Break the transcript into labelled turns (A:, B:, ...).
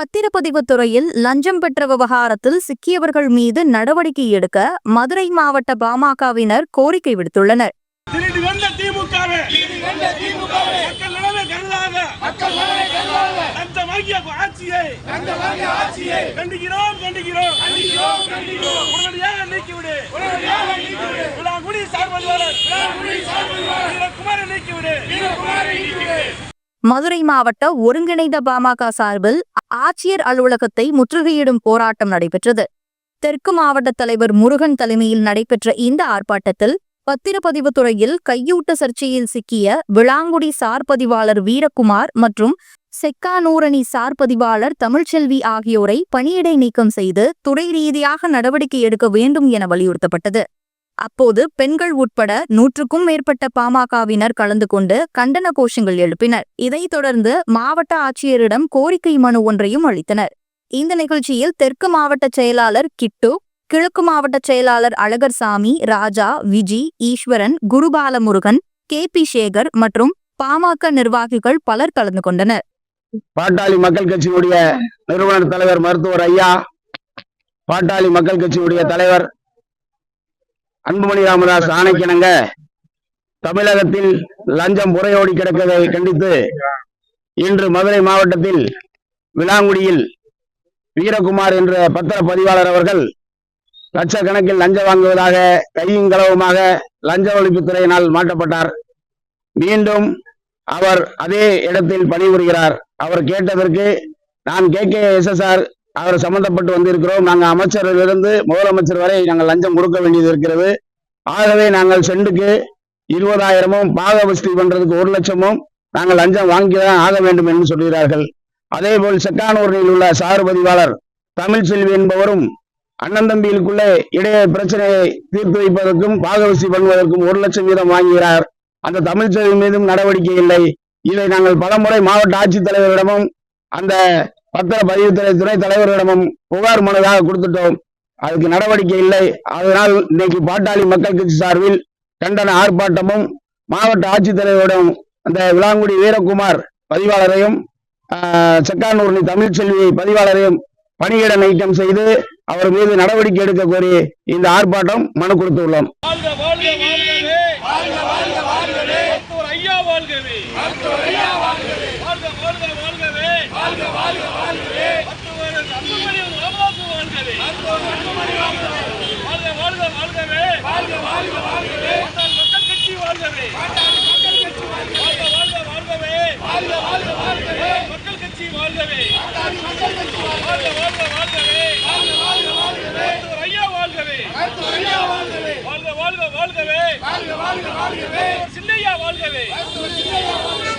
A: பத்திரப்பதிவு துறையில் லஞ்சம் பெற்ற விவகாரத்தில் சிக்கியவர்கள் மீது நடவடிக்கை எடுக்க மதுரை மாவட்ட பாமகவினர் கோரிக்கை விடுத்துள்ளனர்.
B: நீக்கிவிடு.
A: மதுரை மாவட்ட ஒருங்கிணைந்த பாமக சார்பில் ஆட்சியர் அலுவலகத்தை முற்றுகையிடும் போராட்டம் நடைபெற்றது. தெற்கு மாவட்ட தலைவர் முருகன் தலைமையில் நடைபெற்ற இந்த ஆர்ப்பாட்டத்தில் பத்திரப்பதிவு துறையில் கையூட்ட சர்ச்சையில் சிக்கிய விளாங்குடி சார் பதிவாளர் வீரகுமார் மற்றும் செக்கானூரணி சார் பதிவாளர் தமிழ்ச்செல்வி ஆகியோரை பணியிடை நீக்கம் செய்து துறை ரீதியாக நடவடிக்கை எடுக்க வேண்டும் என வலியுறுத்தப்பட்டது. அப்போது பெண்கள் உட்பட நூற்றுக்கும் மேற்பட்ட பாமகவினர் கலந்து கொண்டு கண்டன கோஷங்கள் எழுப்பினர். இதைத் தொடர்ந்து மாவட்ட ஆட்சியரிடம் கோரிக்கை மனு ஒன்றையும் அளித்தனர். இந்த நிகழ்ச்சியில் தெற்கு மாவட்ட செயலாளர் கிட்டு கிழக்கு மாவட்ட செயலாளர் அழகர் சாமி ராஜா விஜி ஈஸ்வரன் குருபாலமுருகன் கே பி சேகர் மற்றும் பாமக நிர்வாகிகள் பலர் கலந்து கொண்டனர்.
C: பாட்டாளி மக்கள் கட்சியினுடைய நிறுவனர் தலைவர் மருத்துவர் ஐயா பாட்டாளி மக்கள் கட்சியினுடைய தலைவர் அன்புமணி ராமதாஸ் ஆணைக்கிணங்க. தமிழகத்தில் லஞ்சம் புறையோடி கிடப்பதை கண்டித்து இன்று மதுரை மாவட்டத்தில் விளாங்குடியில் வீரகுமார் என்ற பத்திர பதிவாளர் அவர்கள் லட்சக்கணக்கில் லஞ்சம் வாங்குவதாக கையும் களவுமாக லஞ்ச ஒழிப்புத்துறையினால் மாட்டப்பட்டார் மீண்டும் அவர் அதே இடத்தில் பணிபுரிகிறார். அவர் கேட்டதற்கு நான் கே கே எஸ்எஸ்ஆர் அவர் சம்பந்தப்பட்டு வந்திருக்கிறோம். நாங்கள் அமைச்சரிலிருந்து முதலமைச்சர் வரை நாங்கள் லஞ்சம் கொடுக்க வேண்டியது இருக்கிறது. ஆகவே நாங்கள் செண்டுக்கு இருபதாயிரமும் பாகவஸ்தி பண்றதுக்கு ஒரு லட்சமும் நாங்கள் லஞ்சம் வாங்கிதான் ஆக வேண்டும் என்று சொல்கிறார்கள். அதே போல் செக்கானூரில் உள்ள சாறு பதிவாளர் தமிழ்செல்வி என்பவரும் அண்ணன் தம்பிகளுக்குள்ளே இடையே பிரச்சனையை தீர்த்து வைப்பதற்கும் பாகவஸ்தி பண்ணுவதற்கும் ஒரு லட்சம் வீதம் வாங்குகிறார். அந்த தமிழ்ச்செல்வி மீதும் நடவடிக்கை இல்லை. இதை நாங்கள் பலமுறை மாவட்ட ஆட்சித்தலைவரிடமும் அந்த பத்திர பதிவுத்துறை துறை தலைவரிடமும் புகார் மனுவாக கொடுத்துட்டோம். அதுக்கு நடவடிக்கை இல்லை. அதனால் இன்னைக்கு பாட்டாளி மக்கள் கட்சி சார்பில் கண்டன ஆர்ப்பாட்டமும் மாவட்ட ஆட்சித்தலைவரிடம் அந்த விளாங்குடி வீரகுமார் பதிவாளரையும் ஆஹ், செக்கானூர்னி தமிழ்ச்செல்வி பதிவாளரையும் பணியிட நீக்கம் செய்து அவர் மீது நடவடிக்கை எடுக்க கோரி இந்த ஆர்ப்பாட்டம் மனு கொடுத்துள்ளோம்
B: ஐயா வாழ்கவே வாழ்க வாழ்க வாழ்கவே மருத்துவர் அன்புமணி ராமதாசு வாழ்கவே வாழ்க வாழ்க வாழ்கவே. பாட்டாளி மக்கள் கட்சி வாழ்கவே. வாழ்க வாழ்க வாழ்கவே. மக்கள் கட்சி வாழ்கவே. வாழ்க வாழ்க வாழ்கவே. மருத்துவர் ஐயா வாழ்கவே. வாழ்க வாழ்க வாழ்கவே. சின்னையா வாழ்கவே.